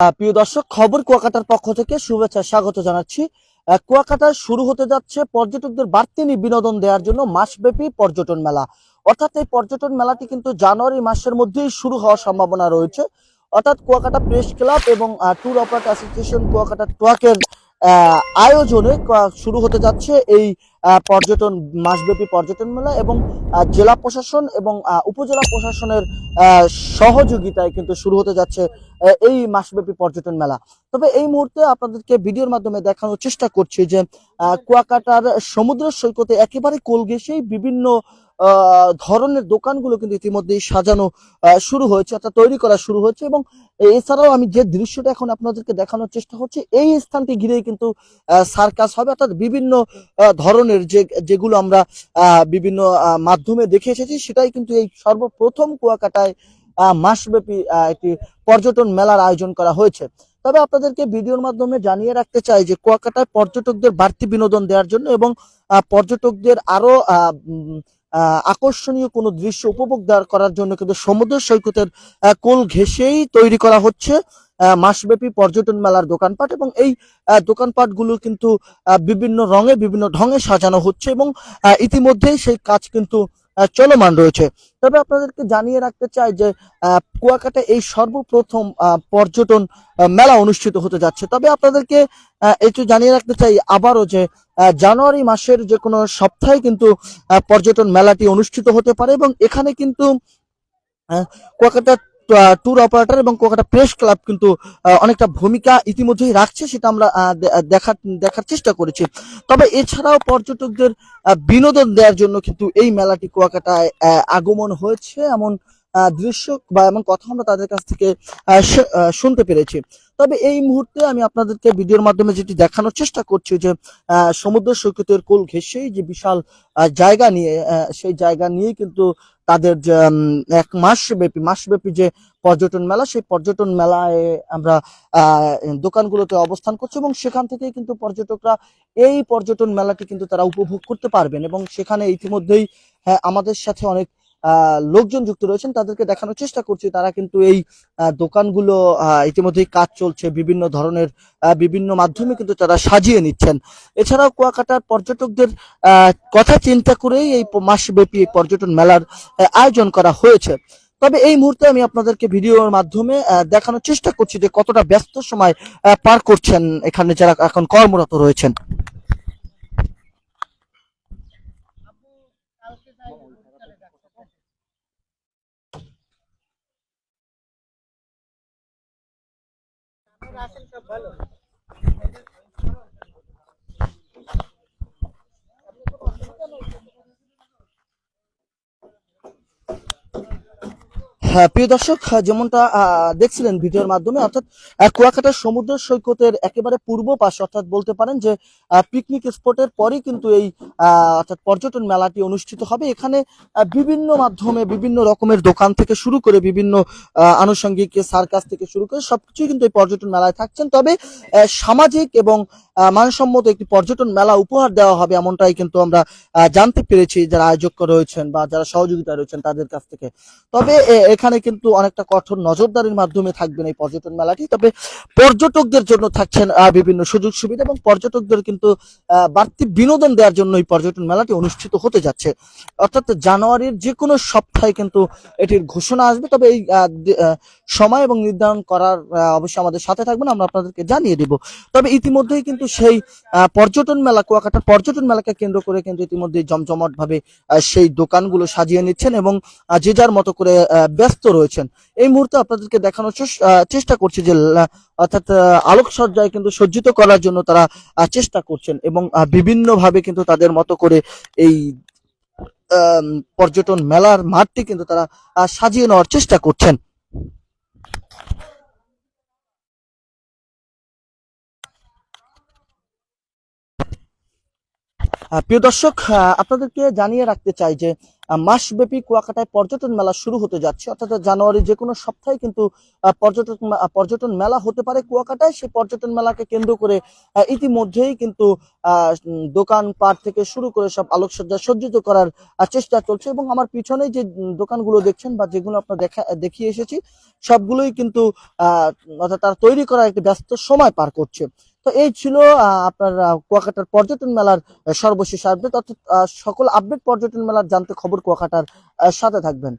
প্রিয় দর্শক, খবর কুয়াকাটার পক্ষ থেকে শুভেচ্ছা, স্বাগত জানাচ্ছি। কুয়াকাটায় শুরু হতে যাচ্ছে পর্যটকদের বাড়তি বিনোদন দেওয়ার জন্য মাসব্যাপী পর্যটন মেলা। অর্থাৎ এই পর্যটন মেলাটি কিন্তু জানুয়ারি মাসের মধ্যেই শুরু হওয়ার সম্ভাবনা রয়েছে। অর্থাৎ কুয়াকাটা প্রেস ক্লাব এবং ট্যুর অপারেটর অ্যাসোসিয়েশন কুয়াকাটা ট্রাকের আয়োজনে শুরু হতে যাচ্ছে এই পর্যটন, মাসব্যাপী পর্যটন মেলা এবং জেলা প্রশাসন এবং উপজেলা প্রশাসনের সহযোগিতায় কিন্তু শুরু হতে যাচ্ছে এই মাসব্যাপী পর্যটন মেলা। তবে এই মুহূর্তে আপনাদেরকে ভিডিওর মাধ্যমে দেখানোর চেষ্টা করছি যে কুয়াকাটার সমুদ্র সৈকতে একেবারে কোল ঘেঁষেই বিভিন্ন ধরনের দোকানগুলো কিন্তু ইতিমধ্যেই সাজানো শুরু হয়েছে, অর্থাৎ তৈরি করা শুরু হয়েছে এবং এছাড়াও আমি যে দৃশ্যটা এখন আপনাদেরকে দেখানোর চেষ্টা করছি, এই স্থানটি ঘিরেই কিন্তু সার্কাস হবে, অর্থাৎ বিভিন্ন ধরনের যে, যেগুলো আমরা বিভিন্ন মাধ্যমে দেখে এসেছি, সেটাই কিন্তু এই সর্বপ্রথম কুয়াকাটায় মাসব্যাপী একটি পর্যটন মেলার আয়োজন করা হয়েছে। তবে আপনাদেরকে ভিডিওর মাধ্যমে জানিয়ে রাখতে চাই যে কুয়াকাটায় পর্যটকদের বাড়তি বিনোদন দেওয়ার জন্য এবং পর্যটকদের আরও আকর্ষণীয় কোনো দৃশ্য উপভোগ করার জন্য কিন্তু সমুদ্র সৈকতের কোল ঘেঁষেই তৈরি করা হচ্ছে মাসব্যাপী পর্যটন মেলার দোকানপাট এবং এই দোকানপাটগুলো কিন্তু বিভিন্ন রঙে, বিভিন্ন ঢঙে সাজানো হচ্ছে এবং ইতিমধ্যেই সেই কাজ কিন্তু চলমান রয়েছে। তবে আপনাদেরকে জানিয়ে রাখতে চাই যে কুয়াকাটা এই সর্বপ্রথম পর্যটন মেলা অনুষ্ঠিত হতে যাচ্ছে। তবে আপনাদেরকে একটু জানিয়ে রাখতে চাই আবারও যে জানুয়ারি মাসের যে কোনো সপ্তাহে কিন্তু পর্যটন মেলাটি অনুষ্ঠিত হতে পারে এবং এখানে কিন্তু কুয়াকাটার কুয়াকাটা ট্যুর অপারেটর এবং কলকাতা প্রেস ক্লাব কিন্তু অনেকটা ভূমিকা ইতিমধ্যেই রাখছে, সেটা আমরা দেখার দেখার চেষ্টা করেছি। তবে এছাড়াও পর্যটকদের বিনোদন দেওয়ার জন্য কিন্তু এই মেলাটি কুয়াকাটায় আগমন হয়েছে। এমন দৃশ্য বা এমন কথা আমরা তাদের কাছ থেকে শুনতে পেরেছি। তবে এই মুহূর্তে আমি আপনাদেরকে ভিডিওর মাধ্যমে যেটি দেখানোর চেষ্টা করছি যে সমুদ্র সৈকতের কোল ঘেঁষেই যে বিশাল জায়গা নিয়ে সেই জায়গা নিয়ে কিন্তু তাদের যে এক মাস ব্যাপী মাসব্যাপী যে পর্যটন মেলা সেই পর্যটন মেলায় আমরা দোকানগুলোতে অবস্থান করছি এবং সেখান থেকে কিন্তু পর্যটকরা এই পর্যটন মেলাটি কিন্তু তারা উপভোগ করতে পারবেন এবং সেখানে ইতিমধ্যেই হ্যাঁ, আমাদের সাথে অনেক লোকজন যুক্ত রয়েছেন, তাদেরকে দেখানোর চেষ্টা করছি। তারা কিন্তু এই দোকানগুলো ইতিমধ্যেই কাজ চলছে, বিভিন্ন ধরনের বিভিন্ন মাধ্যমে কিন্তু তারা সাজিয়ে নিচ্ছেন। এছাড়াও কুয়াকাটার পর্যটকদের কথা চিন্তা করেই এই মাসব্যাপী পর্যটন মেলার আয়োজন করা হয়েছে। তবে এই মুহূর্তে আমি আপনাদেরকে ভিডিওর মাধ্যমে দেখানোর চেষ্টা করছি যে কতটা ব্যস্ত সময় পার করছেন এখানে যারা এখন কর্মরত রয়েছেন। hacen chapalo. প্রিয় দর্শক যেমনটা দেখছিলেন ভিডিওর মাধ্যমে, অর্থাৎ কুয়াকাটার সমুদ্র সৈকতের একেবারে পূর্ব পাশে, অর্থাৎ বলতে পারেন যে পিকনিক স্পটের পরেই কিন্তু এই অর্থাৎ পর্যটন মেলাটি অনুষ্ঠিত হবে। এখানে বিভিন্ন মাধ্যমে, বিভিন্ন রকমের দোকান থেকে শুরু করে বিভিন্ন আনুষঙ্গিক সার্কাস থেকে শুরু করে সবকিছুই কিন্তু এই পর্যটন মেলায় থাকছেন। তবে সামাজিক এবং মানসম্মত একটি পর্যটন মেলা উপহার দেওয়া হবে এমনটাই কিন্তু আমরা জানতে পেরেছি যারা আয়োজক রয়েছেন বা যারা সহযোগিতা রয়েছেন তাদের কাছ থেকে। তবে এখানে কিন্তু অনেকটা কঠোর নজরদারির মাধ্যমে থাকবেন এই পর্যটন মেলাটি। তবে পর্যটকদের জন্য থাকছেন বিভিন্ন সুযোগ সুবিধা এবং পর্যটকদের কিন্তু বাড়তি বিনোদন দেওয়ার জন্য এই পর্যটন মেলাটি অনুষ্ঠিত হতে যাচ্ছে। অর্থাৎ জানুয়ারির যে কোনো সপ্তাহে কিন্তু এটির ঘোষণা আসবে। তবে এই সময় এবং নির্ধারণ করার অবশ্যই আমাদের সাথে থাকবেন, আমরা আপনাদেরকে জানিয়ে দিব। তবে ইতিমধ্যেই কিন্তু সেই পর্যটন মেলা কুয়াকাটা পর্যটন মেলাকে কেন্দ্র করে কিন্তু ইতিমধ্যে জমজমট ভাবে সেই দোকানগুলো সাজিয়ে নিচ্ছেন এবং যে যার মতো করে ব্যস্ত রয়েছেন। এই মুহূর্তে আপনাদেরকে দেখানোর চেষ্টা করছি যে অর্থাৎ আলোকসজ্জায় কিন্তু সজ্জিত করার জন্য তারা চেষ্টা করছেন এবং বিভিন্ন ভাবে কিন্তু তাদের মতো করে এই পর্যটন মেলার মাঠটি কিন্তু তারা সাজিয়ে নেওয়ার চেষ্টা করছেন। প্রিয় দর্শক আপনাদেরকে জানিয়ে রাখতে চাই যে মাসব্যাপী কুয়াকাটায় পর্যটন মেলা শুরু হতে যাচ্ছে। অর্থাৎ জানুয়ারি যে কোনো সপ্তাহে কিন্তু আহ, পর্যটন মেলা হতে পারে কুয়াকাটায়। সেই পর্যটন মেলাকে কেন্দ্র করে ইতিমধ্যেই কিন্তু দোকানপাট থেকে শুরু করে সব আলোকসজ্জা সজ্জিত করার চেষ্টা চলছে এবং আমার পিছনে যে দোকানগুলো দেখছেন বা যেগুলো আপনার দেখা দেখিয়ে এসেছি সবগুলোই কিন্তু অর্থাৎ তারা তৈরি করার একটি ব্যস্ত সময় পার করছে। তো এই ছিল আপনার কুয়াকাটার পর্যটন মেলার সর্বশেষ আপডেট। অর্থাৎ সকল আপডেট পর্যটন মেলার জানতে খবর কুয়াকাটার সাথে থাকবেন।